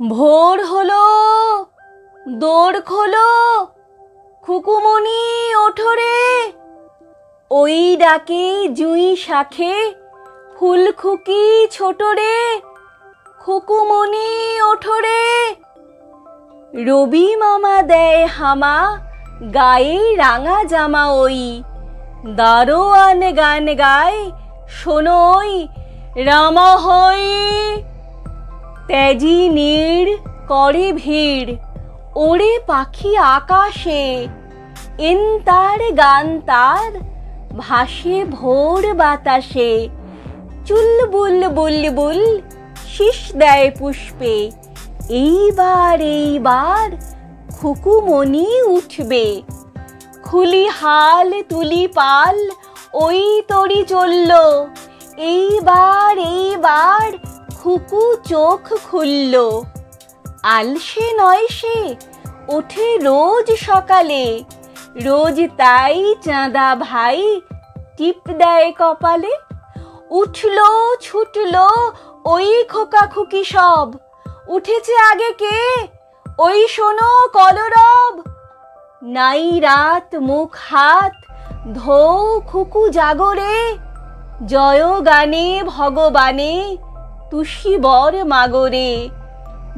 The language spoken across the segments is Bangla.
ভোর হলো দৌড় খোলো খুকুমনি ওঠরে ওই ডাকে জুই শাখে ফুলখুকি ছোট রে খুকুমনি ওঠরে রবি মামা দেয় হামা, গায়ে রাঙা জামা ওই। দারোয়ান গান গায়, শোনই, রামা হই। তেজি নীড় করে ভিড়, ওড়ে পাখি আকাশে এন তার গান তার ভাসে ভোর বাতাসে চুল বুল বুল বুল শীষ দেয় পুষ্পে, এইবার এইবার খুকুমনি উঠবে। খুলি হাল তুলি পাল, ওই তরি চলল, এইবার এইবার খুকু চোখ খুলল। আলসে নয় সে, ওঠে রোজ সকালে। রোজ তাই চাঁদা ভাই টিপ দেয় কপালে। উঠল, ছুটলো ওই খোকা খুকি সব। উঠেছে আগে কে? ওই শোনো কলরব। নাই রাত মুখ হাত, ধৌ খুকু জাগরে। জয় গানে ভগবানে তুষি বর মাগরে।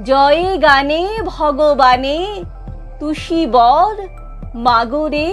জয়ে গানে ভগবানে তুষি বর মাগরে।